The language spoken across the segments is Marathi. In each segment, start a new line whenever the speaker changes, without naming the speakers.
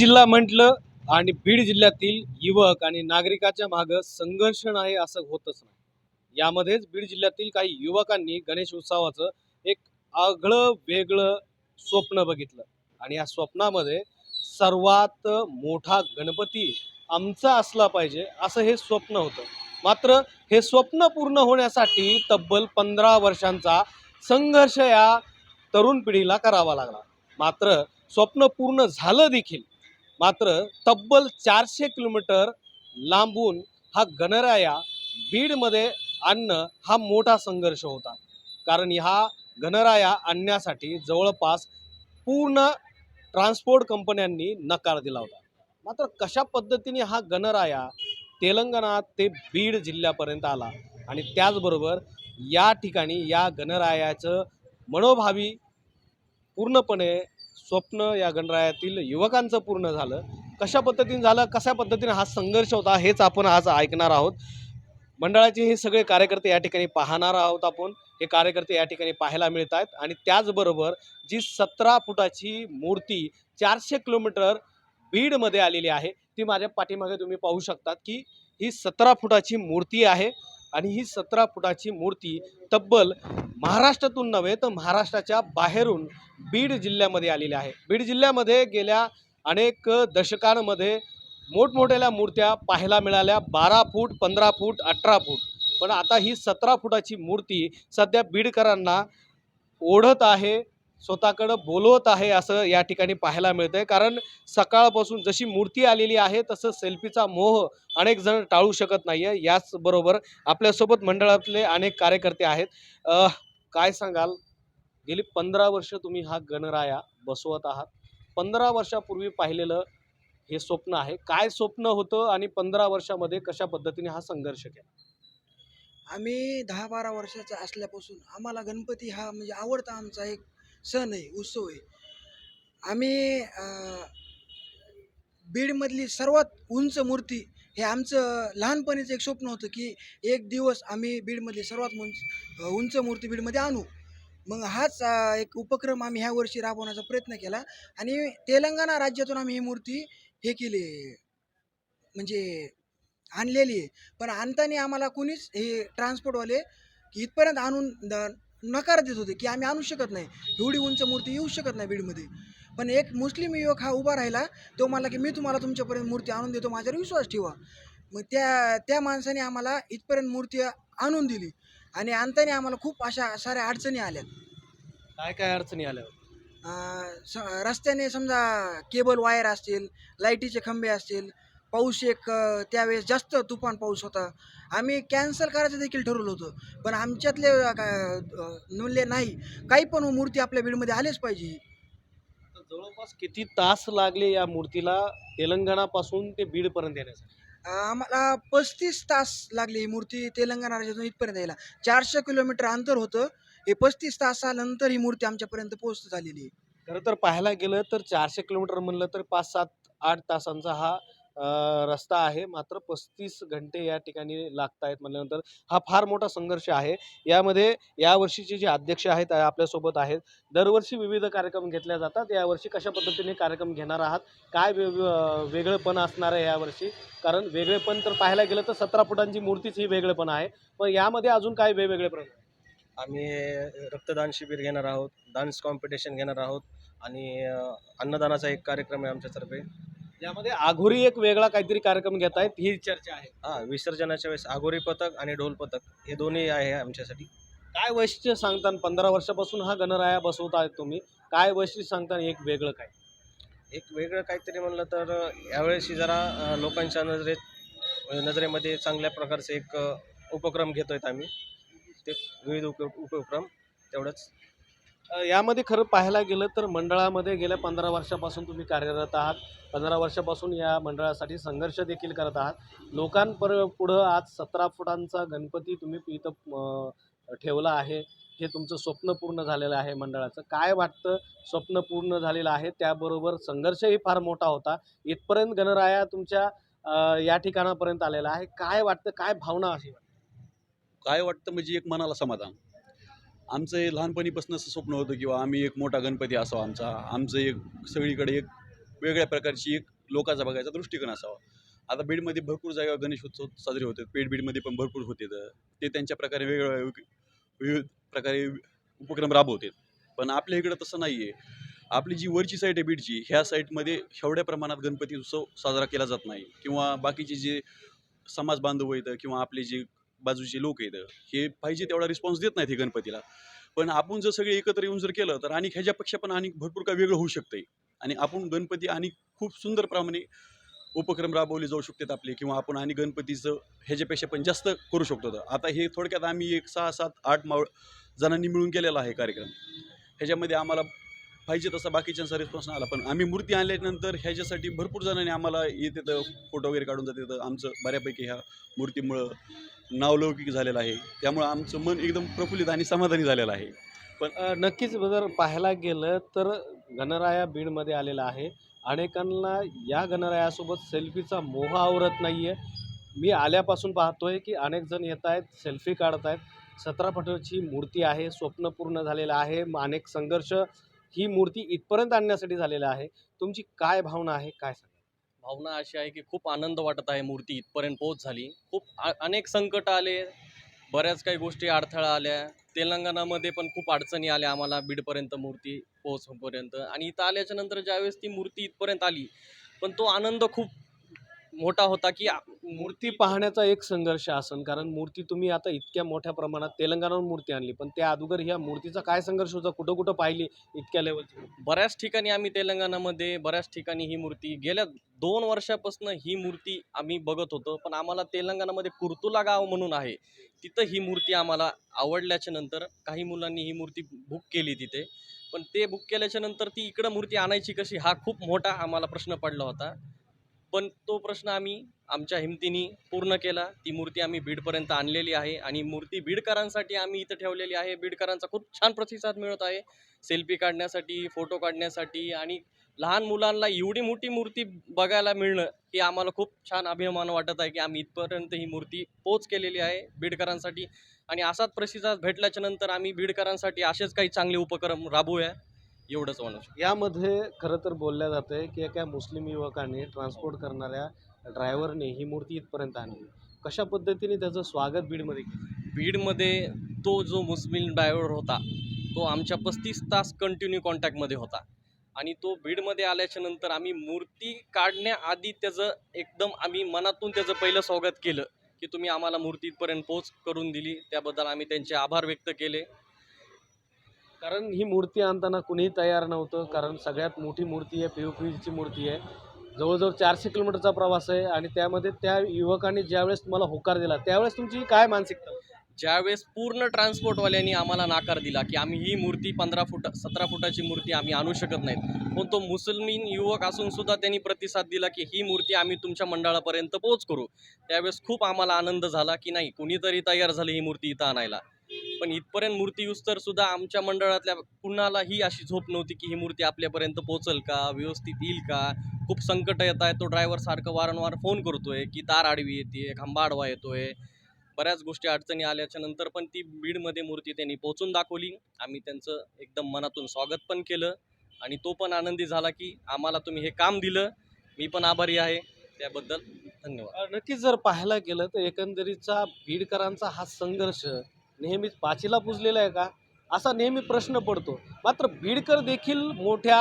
जिल्हा म्हटलं आणि बीड जिल्ह्यातील युवक आणि नागरिकाच्या मागं संघर्ष नाही असं होतच नाही. यामध्येच बीड जिल्ह्यातील काही युवकांनी गणेश उत्सवाचं एक आगळं वेगळं स्वप्न बघितलं. आणि या स्वप्नामध्ये सर्वात मोठा गणपती आमचा असला पाहिजे असं हे स्वप्न होतं. मात्र हे स्वप्न पूर्ण होण्यासाठी तब्बल पंधरा वर्षांचा संघर्ष या तरुण पिढीला करावा लागला. मात्र स्वप्न पूर्ण झालं देखील मात्र तब्बल चारशे किलोमीटर लांबून हा गणराया बीडमध्ये आणणं हा मोठा संघर्ष होता. कारण ह्या गणराया आणण्यासाठी जवळपास पूर्ण ट्रान्सपोर्ट कंपन्यांनी नकार दिला होता. मात्र कशा पद्धतीने हा गणराया तेलंगणा ते बीड जिल्ह्यापर्यंत आला आणि त्याचबरोबर या ठिकाणी या गणरायाचं मनोभावी पूर्णपणे स्वप्न या गणरायातील युवकांचं पूर्ण झालं. कशा पद्धतीने झालं कशा पद्धतीने हा संघर्ष होता हेच आपण आज ऐकणार आहोत. मंडळाचे हे सगळे कार्यकर्ते या ठिकाणी पाहणार आहोत आपण. हे कार्यकर्ते या ठिकाणी पाहायला मिळत आहेत आणि त्याचबरोबर जी सतरा फुटाची मूर्ती चारशे किलोमीटर बीडमध्ये आलेली आहे ती माझ्या पाठीमागे तुम्ही पाहू शकतात की ही सतरा फुटाची मूर्ती आहे. आणि ही सतरा फुटाची मूर्ती तब्बल महाराष्ट्रातून नव्हे तर महाराष्ट्राच्या बाहेरून बीड जिल्ह्यामध्ये आलेली आहे. बीड जिल्ह्यामध्ये गेल्या अनेक दशकांमध्ये मोठमोठ्या मूर्त्या पाहायला मिळाल्या. बारा फूट पंधरा फूट अठरा फूट. पण आता ही सतरा फुटाची मूर्ती सध्या बीडकरांना ओढत आहे. स्वतःकडं बोलवत आहे असं या ठिकाणी पाहायला मिळतं आहे कारण सकाळपासून जशी मूर्ती आलेली आहे तसं सेल्फीचा मोह अनेक जण टाळू शकत नाही आहे याचबरोबर आपल्यासोबत मंडळातले अनेक कार्यकर्ते आहेत. काय सांगाल? गेली पंधरा वर्ष तुम्ही हा गणराया बसवत आहात. पंधरा वर्षापूर्वी पाहिलेलं हे स्वप्न आहे. काय स्वप्न होतं आणि पंधरा वर्षामध्ये कशा पद्धतीने हा संघर्ष केला?
आम्ही दहा बारा वर्षाचा असल्यापासून आम्हाला गणपती हा म्हणजे आवडता आमचा एक सण आहे उत्सव आहे. आम्ही बीडमधली सर्वात उंच मूर्ती हे आमचं लहानपणीचं एक स्वप्न होतं की एक दिवस आम्ही बीडमधली सर्वात उंच उंच मूर्ती बीडमध्ये आणू. मग हाच एक उपक्रम आम्ही ह्या वर्षी राबवण्याचा प्रयत्न केला आणि तेलंगणा राज्यातून आम्ही ही मूर्ती हे केली. म्हणजे आणलेली आहे. पण आणताना आम्हाला कुणीच हे ट्रान्सपोर्टवाले की इथपर्यंत आणून द- नकार देत होते की आम्ही आणू शकत नाही. एवढी उंच मूर्ती येऊ शकत नाही बीडमध्ये. पण एक मुस्लिम युवक हा उभा राहिला तो म्हणला की मी तुम्हाला तुमच्यापर्यंत मूर्ती आणून देतो माझ्यावर विश्वास ठेवा. मग त्या त्या माणसाने आम्हाला इथपर्यंत मूर्ती आणून दिली आणि आणताना आम्हाला खूप अशा साऱ्या अडचणी आल्या.
काय काय अडचणी आल्या?
रस्त्याने समजा केबल वायर असतील लाईटीचे खंबे असतील पाऊस एक त्यावेळेस जास्त तुफान पाऊस होता. आम्ही कॅन्सल करायचं देखील ठरवलं होतं. पण आमच्यातले म्हणले नाही. काही पण मूर्ती आपल्या बीडमध्ये आलेच पाहिजे.
जवळपास किती तास लागले या मूर्तीला तेलंगणापासून ते बीडपर्यंत येण्यासाठी?
आम्हाला पस्तीस तास लागले ही मूर्ती तेलंगणा राज्यातून इथपर्यंत यायला. चारशे किलोमीटर अंतर होतं. हे पस्तीस तासानंतर ही मूर्ती आमच्यापर्यंत पोहोच झालेली आहे.
खरं तर पाहायला गेलं तर चारशे किलोमीटर म्हणलं तर पाच सात आठ तासांचा हा रस्ता आहे. मात्र पस्तीस घंटे या ठिकाणी लागत आहेत म्हणल्यानंतर हा फार मोठा संघर्ष आहे. यामध्ये यावर्षीचे जे अध्यक्ष आहेत आपल्यासोबत आहेत. दरवर्षी विविध कार्यक्रम घेतले जातात. यावर्षी कशा पद्धतीने कार्यक्रम घेणार आहात? काय वे वेगळेपण असणार आहे यावर्षी कारण वेगळेपण तर पाहायला गेलं तर सतरा फुटांची मूर्तीच ही वेगळेपण आहे. पण यामध्ये अजून काय वेगवेगळे
आम्ही रक्तदान शिबिर घेणार आहोत. डान्स कॉम्पिटिशन घेणार आहोत. आणि अन्नदानाचा एक कार्यक्रम आहे आमच्यातर्फे.
यामध्ये आघोरी एक वेगळा काहीतरी कार्यक्रम घेत आहेत ही चर्चा आहे.
हां विसर्जनाच्या वेळेस आगोरी पथक आणि ढोल पथक हे दोन्ही आहे आमच्यासाठी.
काय वैशिष्ट्य सांगता पंधरा वर्षापासून हा गणराया बसवत आहेत तुम्ही? काय वैशिष्ट्य सांगता एक वेगळं काय?
एक वेगळं काहीतरी म्हणलं तर अ, यावेळेस जरा अ, लोकांच्या नजरेत नजरेमध्ये चांगल्या प्रकारचे एक अ, उपक्रम घेतो आहेत आम्ही. ते विविध उप उपक्रम तेवढंच.
यामध्ये खरं पाहायला गेलं तर मंडळामध्ये गेल्या पंधरा वर्षापासून तुम्ही कार्यरत आहात. पंधरा वर्षापासून या मंडळासाठी संघर्ष देखील करत आहात. लोकांपर पुढं आज सतरा फुटांचा गणपती तुम्ही इथं ठेवला आहे. हे तुमचं स्वप्न पूर्ण झालेलं आहे मंडळाचं. काय वाटतं स्वप्न पूर्ण झालेलं आहे? त्याबरोबर संघर्षही फार मोठा होता. इथपर्यंत गणराया तुमच्या या ठिकाणापर्यंत आलेला आहे. काय वाटतं? काय भावना अशी?
काय वाटतं म्हणजे एक मनाला समाधान. आमचं हे लहानपणीपासून असं स्वप्न होतं किंवा आम्ही एक मोठा गणपती असावा आमचा. आमचं एक सगळीकडे एक वेगळ्या प्रकारची एक लोकाचा बघायचा दृष्टिकोन असावा. आता बीडमध्ये भरपूर जागा गणेश उत्सव साजरे होते पेठ बीडमध्ये पण भरपूर होते तर ते त्यांच्या प्रकारे वेगवेगळ्या विविध प्रकारे उपक्रम राबवतात. पण आपल्या इकडं तसं नाही आहे आपली जी वरची साईट आहे बीडची ह्या साईटमध्ये एवढ्या प्रमाणात गणपती उत्सव साजरा केला जात नाही. किंवा बाकीचे जे समाज बांधव आहेत किंवा आपले जे बाजूचे लोक आहेत. हे पाहिजे तेवढा रिस्पॉन्स देत नाहीत हे गणपतीला. पण आपण जर सगळे एकत्र येऊन जर केलं तर आणि ह्याच्यापेक्षा पण आणि भरपूर काय वेगळं होऊ शकतंय. आणि आपण गणपती आणि खूप सुंदर प्रमाणे उपक्रम राबवले जाऊ शकतात आपले किंवा आपण आणि गणपतीचं ह्याच्यापेक्षा पण जास्त करू शकतो तर. आता हे थोडक्यात आम्ही एक सहा सात आठ माव जणांनी मिळून केलेला आहे कार्यक्रम. ह्याच्यामध्ये आम्हाला पाहिजे तसा बाकीच्यांचा रिस्पॉन्स नाही आला. पण आम्ही मूर्ती आणल्यानंतर ह्याच्यासाठी भरपूर जणांनी आम्हाला येते तर फोटो वगैरे काढून जाते तर आमचं बऱ्यापैकी ह्या मूर्तीमुळं नावलौकिक झालेलं आहे. त्यामुळं आमचं मन एकदम प्रफुल्लित आणि समाधानी झालेलं आहे.
पण नक्कीच जर पाहायला गेलं तर गणराया बीडमध्ये आलेला आहे. अनेकांना या गणरायासोबत सेल्फीचा मोह आवरत नाही आहे मी आल्यापासून पाहतोय की अनेक जण येत आहेत सेल्फी काढत आहेत. सतरा फटाची मूर्ती आहे स्वप्न पूर्ण झालेलं आहे. अनेक संघर्ष ही मूर्ती इथपर्यंत आणण्यासाठी झालेला आहे. तुमची काय भावना आहे? काय सांगा
भावना अशी आहे की खूप आनंद वाटत आहे मूर्ती इथपर्यंत पोहोच झाली. खूप आ- अनेक संकट आले. बऱ्याच काही गोष्टी अडथळा आल्या. तेलंगणामध्ये पण खूप अडचणी आल्या आम्हाला बीडपर्यंत मूर्ती पोहोचपर्यंत. आणि इथं आल्याच्यानंतर ज्यावेळेस ती मूर्ती इथपर्यंत आली पण तो आनंद खूप मोठा होता की
मूर्ती पाहण्याचा एक संघर्ष असन कारण मूर्ती तुम्ही आता इतक्या मोठ्या प्रमाणात तेलंगणाहून मूर्ती आणली पण त्या अगोदर ह्या मूर्तीचा काय संघर्ष होता? कुठं कुठं पाहिली इतक्या लेवलची
बऱ्याच ठिकाणी आम्ही तेलंगणामध्ये बऱ्याच ठिकाणी ही मूर्ती गेल्या दोन वर्षापासून ही मूर्ती आम्ही बघत होतो पण आम्हाला तेलंगणामध्ये कुर्तुला गाव म्हणून आहे तिथं ही मूर्ती आम्हाला आवडल्याच्या नंतर काही मुलांनी ही मूर्ती बुक केली तिथे पण ते बुक केल्याच्यानंतर ती इकडं मूर्ती आणायची कशी हा खूप मोठा आम्हाला प्रश्न पडला होता. पण तो प्रश्न आम्ही आमच्या हिमतीने पूर्ण केला. ती मूर्ती आम्ही बीडपर्यंत आणलेली आहे आणि मूर्ती बीडकरांसाठी आम्ही इथं ठेवलेली आहे. बीडकरांचा खूप छान प्रतिसाद मिळत आहे. सेल्फी काढण्यासाठी फोटो काढण्यासाठी आणि लहान मुलांना एवढी मोठी मूर्ती बघायला मिळणं ही आम्हाला खूप छान अभिमान वाटत आहे की आम्ही इथपर्यंत ही मूर्ती पोच केलेली आहे बीडकरांसाठी. आणि असाच प्रतिसाद भेटल्याच्या नंतर आम्ही बीडकरांसाठी असेच काही चांगले उपक्रम राबवूया. एवढंच म्हणू शकतो.
यामध्ये खरं तर बोलल्या जातं की एका मुस्लिम युवकाने ट्रान्सपोर्ट करणाऱ्या ड्रायव्हरने ही मूर्ती इथपर्यंत आणली. कशा पद्धतीने त्याचं स्वागत बीडमध्ये केलं?
बीडमध्ये तो जो मुस्लिम ड्रायव्हर होता तो आमच्या पस्तीस तास कंटिन्यू कॉन्टॅक्टमध्ये होता. आणि तो बीडमध्ये आल्याच्यानंतर आम्ही मूर्ती काढण्याआधी त्याचं एकदम आम्ही मनातून त्याचं पहिलं स्वागत केलं की तुम्ही आम्हाला मूर्ती इथपर्यंत पोच करून दिली. त्याबद्दल आम्ही त्यांचे आभार व्यक्त केले.
कारण ही मूर्ती आणताना कुणीही तयार नव्हतं कारण सगळ्यात मोठी मूर्ती आहे पी पीची मूर्ती आहे. जवळजवळ चारशे किलोमीटरचा प्रवास आहे आणि त्यामध्ये त्या युवकांनी ज्यावेळेस तुम्हाला होकार दिला त्यावेळेस तुमची काय मानसिकता?
ज्यावेळेस पूर्ण ट्रान्सपोर्टवाल्यांनी आम्हाला नाकार दिला की आम्ही ही मूर्ती पंधरा फुट सतरा फुटाची मूर्ती आम्ही आणू शकत नाहीत. पण तो मुसलमीन युवक असून सुद्धा त्यांनी प्रतिसाद दिला की ही मूर्ती आम्ही तुमच्या मंडळापर्यंत पोच करू. त्यावेळेस खूप आम्हाला आनंद झाला की नाही कुणीतरी तयार झाली ही मूर्ती इथं आणायला. पण इथपर्यंत मूर्ती यूज तर सुद्धा आमच्या मंडळातल्या कुणालाही अशी झोप नव्हती की ही मूर्ती आपल्यापर्यंत पोहोचल का? व्यवस्थित येईल का? खूप संकट येत आहे. तो ड्रायव्हर सारखं वारंवार फोन करतोय की तार आडवी येते खांबा आडवा येतोय. बऱ्याच गोष्टी अडचणी आल्याच्यानंतर पण ती बीडमध्ये मूर्ती त्यांनी पोचून दाखवली. आम्ही त्यांचं एकदम मनातून स्वागत पण केलं आणि तो पण आनंदी झाला की आम्हाला तुम्ही हे काम दिलं. मी पण आभारी आहे. त्याबद्दल धन्यवाद.
नक्कीच जर पाहायला गेलं तर एकंदरीतचा बीडकरांचा हा संघर्ष नेहमीच पाचीला पुजलेला आहे का? असा नेहमी प्रश्न पडतो. मात्र बीडकर देखील मोठ्या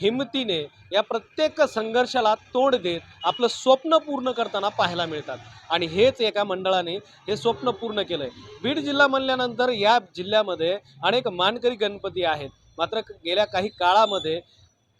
हिमतीने या प्रत्येक संघर्षाला तोड देत आपलं स्वप्न पूर्ण करताना पाहायला मिळतात. आणि हेच एका मंडळाने हे स्वप्न पूर्ण केलं आहे बीड जिल्हा म्हणल्यानंतर या जिल्ह्यामध्ये अनेक मानकरी गणपती आहेत. मात्र गेल्या काही काळामध्ये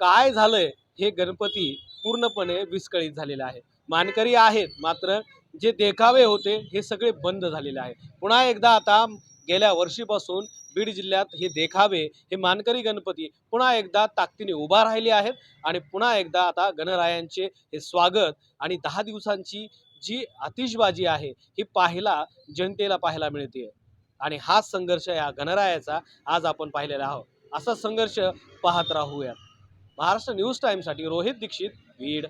काय झालंय हे गणपती पूर्णपणे विस्कळीत झालेले आहे. मानकरी आहेत मात्र जे देखावे होते हे सगळे बंद झालेले आहे पुन्हा एकदा आता गेल्या वर्षीपासून बीड जिल्ह्यात हे देखावे हे मानकरी गणपती पुन्हा एकदा ताकदीने उभा राहिले आहेत आणि पुन्हा एकदा आता गणरायांचे हे स्वागत आणि दहा दिवसांची जी आतिषबाजी आहे ही पाहायला जनतेला पाहायला मिळते. आणि हाच संघर्ष या गणरायाचा आज आपण पाहिलेला आहोत. असा संघर्ष पाहत राहूया महाराष्ट्र न्यूज टाईमसाठी रोहित दीक्षित बीड.